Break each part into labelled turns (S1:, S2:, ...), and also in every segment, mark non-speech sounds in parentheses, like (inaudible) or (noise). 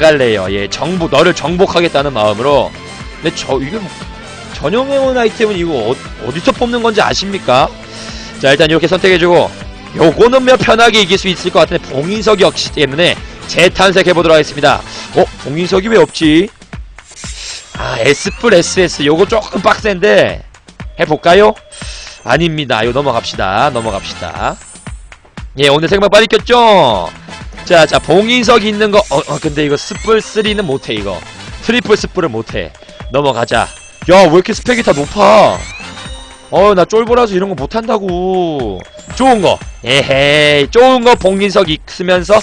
S1: 갈래요. 예, 정복 너를 정복하겠다는 마음으로. 근데 저 이게 뭐 전용해온 아이템은 이거 어, 어디서 뽑는 건지 아십니까? 자 일단 이렇게 선택해주고 요거는 몇 편하게 이길 수 있을 것 같은데 봉인석이 없기 때문에 재탄색해보도록 하겠습니다. 어? 봉인석이 왜 없지? 아 S뿔 SS 요거 조금 빡센데 해볼까요? 아닙니다. 이거 넘어갑시다. 넘어갑시다. 예, 오늘 생각 빨리 꼈죠? 자, 자, 봉인석 있는 거, 어, 어, 근데 이거 스뿔 3는 못해, 이거. 트리플 스뿔을 못해. 넘어가자. 야, 왜 이렇게 스펙이 다 높아? 어, 나 쫄보라서 이런 거 못한다고. 좋은 거. 에헤이, 좋은 거 봉인석 있으면서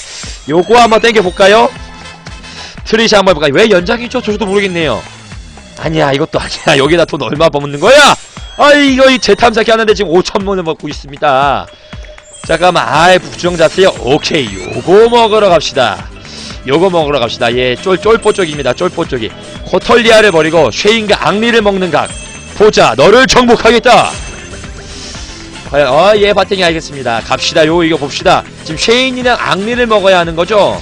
S1: 요거 한번 땡겨볼까요? 트리시 한번 해볼까요? 왜 연장이죠? 저도 모르겠네요. 아니야, 이것도 아니야. (laughs) 여기다 돈 얼마 버묻는 거야? 아, 이거 이 재탐사기 하는데 지금 5천만원 먹고 있습니다. 잠깐만, 아이, 부정자세요. 오케이, 요거 먹으러 갑시다. 요거 먹으러 갑시다. 예, 쫄, 쫄뽀 쪽입니다. 쫄뽀 쪽이. 코털리아를 버리고 쉐인과 앙리를 먹는 각. 보자, 너를 정복하겠다. 과연, 어, 예, 바탱이 알겠습니다. 갑시다. 요, 이거 봅시다. 지금 쉐인이랑 앙리를 먹어야 하는 거죠?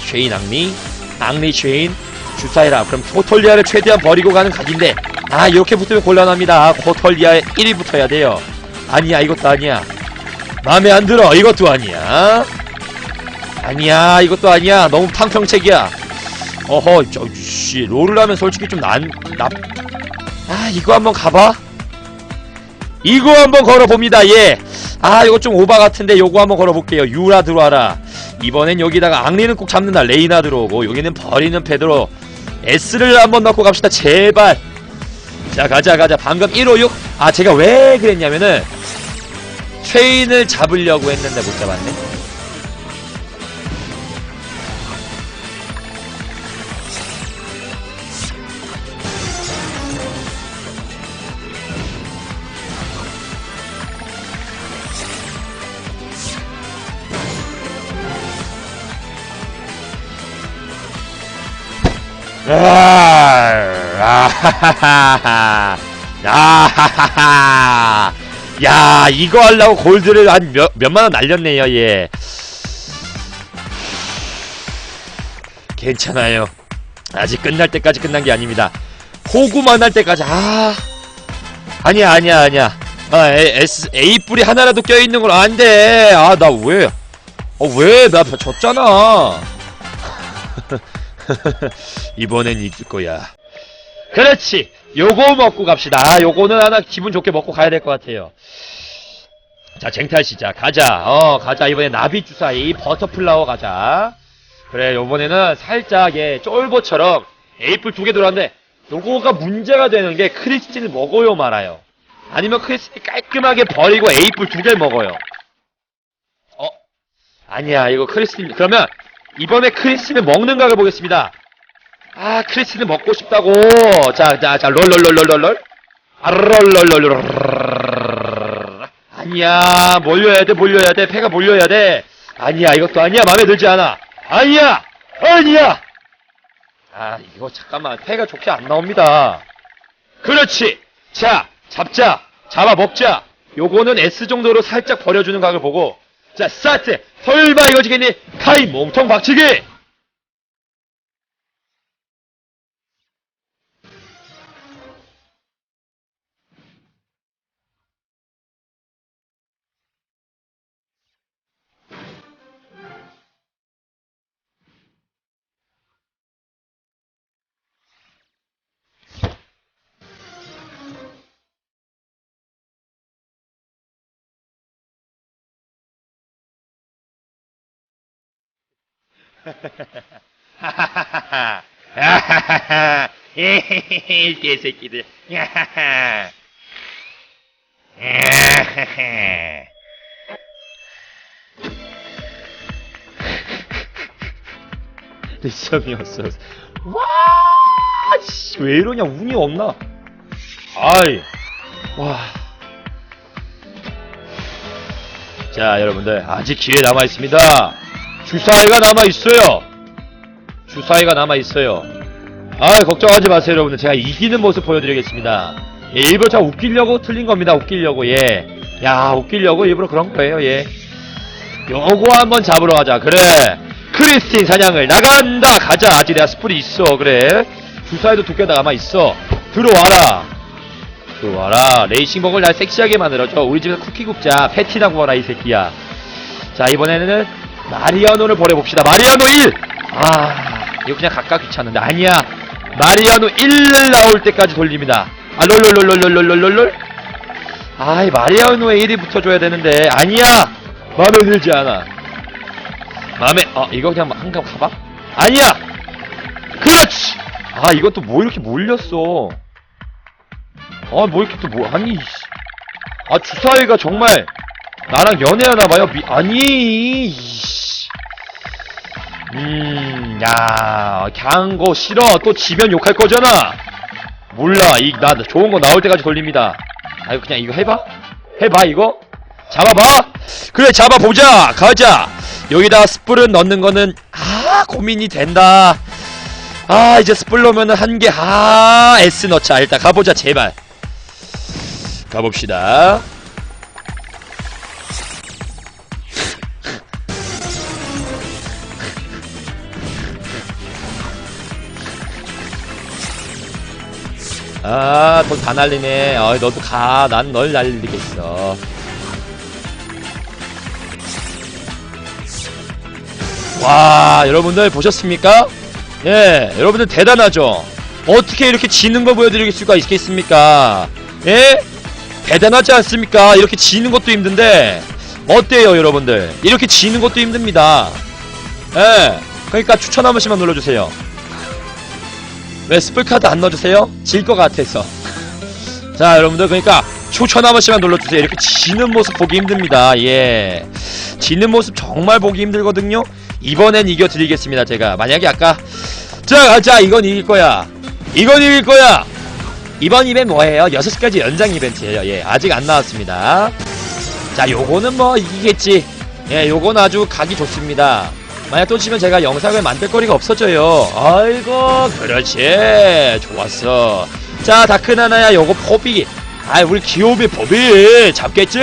S1: 쉐인, 앙리, 앙리, 쉐인, 주사해라. 그럼 코털리아를 최대한 버리고 가는 각인데, 아, 이렇게 붙으면 곤란합니다. 코털리아에 1위 붙어야 돼요. 아니야, 이것도 아니야. 마음에 안 들어. 이것도 아니야. 아니야, 이것도 아니야. 너무 탕평책이야. 어허, 저, 씨, 롤을 하면 솔직히 좀 난, 나, 아, 이거 한번 가봐. 이거 한번 걸어봅니다, 예. 아, 이거 좀 오바 같은데 요거 한번 걸어볼게요. 유라 들어와라. 이번엔 여기다가 앙리는 꼭 잡는다. 레이나 들어오고, 여기는 버리는 패드로 S를 한번 넣고 갑시다. 제발. 자, 가자, 가자. 방금 156. 아, 제가 왜 그랬냐면은, 쉐인을 잡으려고 했는데 못 잡았네. 아하하하. 아하하하. 야, 이거 하려고 골드를 한 몇, 몇만 원 날렸네요, 예. 괜찮아요. 아직 끝날 때까지 끝난 게 아닙니다. 호구만 할 때까지, 아. 아니야, 아니야, 아니야. 아, 에, S, A 뿔이 하나라도 껴있는 건안 돼. 아, 나 왜. 어, 왜? 나 졌잖아. (laughs) 이번엔 이길 거야. 그렇지. 요거 먹고 갑시다. 아, 요거는 하나 기분 좋게 먹고 가야 될 것 같아요. 자, 쟁탈 시작. 가자. 어, 가자. 이번에 나비 주사위 버터플라워 가자. 그래, 요번에는 살짝, 예, 쫄보처럼 에이플 두 개 들어왔는데, 요거가 문제가 되는 게 크리스틴을 먹어요, 말아요. 아니면 크리스틴 깔끔하게 버리고 에이플 두 개 먹어요. 어? 아니야, 이거 크리스틴, 그러면, 이번에 크리스틴을 먹는 각을 보겠습니다. 아, 크리스틴을 먹고 싶다고. 자, 자, 자, 롤롤롤롤롤롤. 아, 롤롤롤롤. 아니야, 몰려야 돼, 몰려야 돼. 패가 몰려야 돼. 아니야, 이것도 아니야. 마음에 들지 않아. 아니야! 아니야! 아, 이거 잠깐만. 패가 좋게 안 나옵니다. 그렇지! 자, 잡자. 잡아 먹자. 요거는 S 정도로 살짝 버려주는 각을 보고. 자, 스타트! 설마 이거 지겠니? 카이 몸통 박치기! 야하하. 야하하. 리점이었어. 와, 씨, 왜 이러냐? 운이 없나? 아이, 와. 자, 여러분들, 아직 기회 남아 있습니다. 주사위가 남아 있어요. 주사위가 남아 있어요. 아, 걱정하지 마세요, 여러분들. 제가 이기는 모습 보여드리겠습니다. 예, 일부러 저 웃기려고 틀린 겁니다. 웃기려고, 예. 야, 웃기려고 일부러 그런 거예요, 예. 요거 한번 잡으러 가자. 그래. 크리스틴 사냥을 나간다 가자 아직 내가 스플이 있어 그래 주사에도 두께가 남아있어 들어와라 들어와라 레이싱복을 날 섹시하게 만들어줘 우리 집에서 쿠키 굽자 패티나 구워라 이 새끼야 자 이번에는 마리아노를 버려봅시다. 마리아노 1! 아 이거 그냥 각각 귀찮은데. 아니야. 마리아노 1을 나올 때까지 돌립니다. 아 롤롤롤롤롤롤롤롤. 아이 마리아노에 1이 붙어줘야 되는데. 아니야. 마음에 들지 않아. 마음에 어 이거 그냥 한강 가봐. 아니야. 그렇지. 아 이것도 뭐 이렇게 몰렸어. 아 뭐 이렇게 또 뭐 아니 씨. 아 주사위가 정말 나랑 연애하나봐요. 미 아니. 음, 야, 강거 싫어. 또 지면 욕할 거잖아. 몰라. 이, 나, 좋은 거 나올 때까지 돌립니다. 아, 이거 그냥 이거 해봐? 해봐, 이거? 잡아봐! 그래, 잡아보자! 가자! 여기다 스플을 넣는 거는, 아, 고민이 된다. 아, 이제 스플 넣으면은 한 개, 아, S 넣자. 일단 가보자, 제발. 가봅시다. 아, 돈다 날리네. 어, 너도 가. 난 널 날리겠어. 와, 여러분들 보셨습니까? 예, 여러분들 대단하죠? 어떻게 이렇게 지는 거 보여드릴 수가 있겠습니까? 예? 대단하지 않습니까? 이렇게 지는 것도 힘든데, 어때요, 여러분들? 이렇게 지는 것도 힘듭니다. 예, 그러니까 추천 한 번씩만 눌러주세요. 왜 스플카드 안 넣어주세요? 질 것 같아서. 자, 여러분들, 그러니까, 추천 한 번씩만 눌러주세요. 이렇게 지는 모습 보기 힘듭니다. 예. 지는 모습 정말 보기 힘들거든요? 이번엔 이겨드리겠습니다, 제가. 만약에 아까, 자, 가자! 이건 이길 거야. 이건 이길 거야! 이번 이벤트 뭐예요? 6시까지 연장 이벤트예요. 예, 아직 안 나왔습니다. 자, 요거는 뭐, 이기겠지. 예, 요건 아주 각이 좋습니다. 만약 또 치면 제가 영상을 만들 거리가 없어져요. 아이고, 그렇지. 좋았어. 자, 다크나나야, 요거 포비. 아, 우리 귀요미 포비. 잡겠지?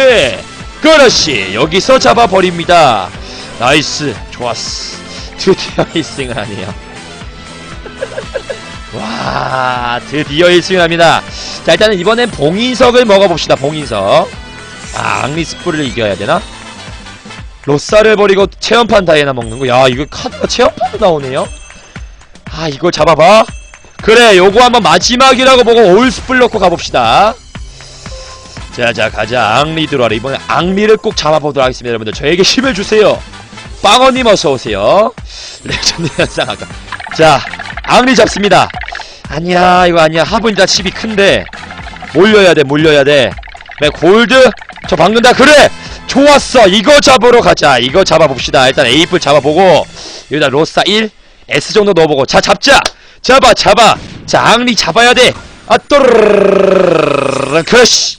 S1: 그렇지. 여기서 잡아버립니다. 나이스. 좋았어. (laughs) 드디어 1승을 하네요. (laughs) 와, 드디어 1승을 합니다. 자, 일단은 이번엔 봉인석을 먹어봅시다, 봉인석. 아, 앙리스프를 이겨야 되나? 로사를 버리고 체험판 다이애나 먹는 거. 야, 이거 카드가 체험판도 나오네요. 아, 이걸 잡아봐. 그래, 요거 한번 마지막이라고 보고 올스플 넣고 가봅시다. 자, 자, 가자. 앙리 들어와라. 이번에 앙리를 꼭 잡아보도록 하겠습니다, 여러분들. 저에게 힘을 주세요. 빵어님 어서오세요. (laughs) 레전드 현상 아까. 자, 앙리 잡습니다. 아니야, 이거 아니야. 하분이다 칩이 큰데. 몰려야 돼, 몰려야 돼. 네, 골드. 저 박는다. 그래! 좋았어. 이거 잡으러 가자. 이거 잡아봅시다. 일단 에이플 잡아보고 여기다 로사 1, S 정도 넣어보고 자 잡자. 잡아 잡아. 자 앙리 잡아야 돼. 아 또르르르르르르 그렇지.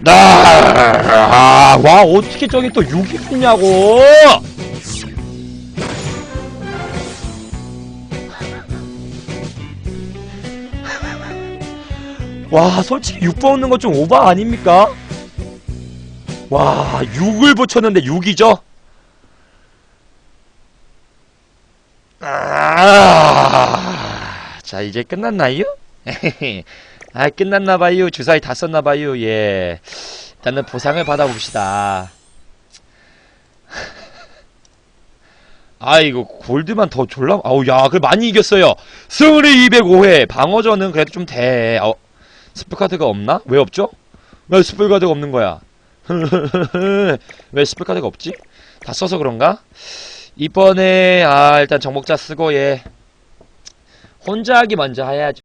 S1: 나, 와, 어떻게 저기 또 6이 붙냐고! 와 솔직히 6번 얻는 거 좀 오바 아닙니까? 와 6을 붙였는데 6이죠? 아, 자 이제 끝났나요? (laughs) 아 끝났나봐요. 주사위 다 썼나봐요. 예. 일단은 보상을 받아봅시다. (laughs) 아이고 골드만 더 졸라 아우 야 그래 많이 이겼어요. 승리 205회. 방어전은 그래도 좀돼. 어, 스플카드가 없나? 왜 없죠? 왜 스플카드가 없는 거야? (laughs) 왜 스플카드가 없지? 다 써서 그런가? 이번에 아 일단 정복자 쓰고 예 혼자 하기 먼저 해야죠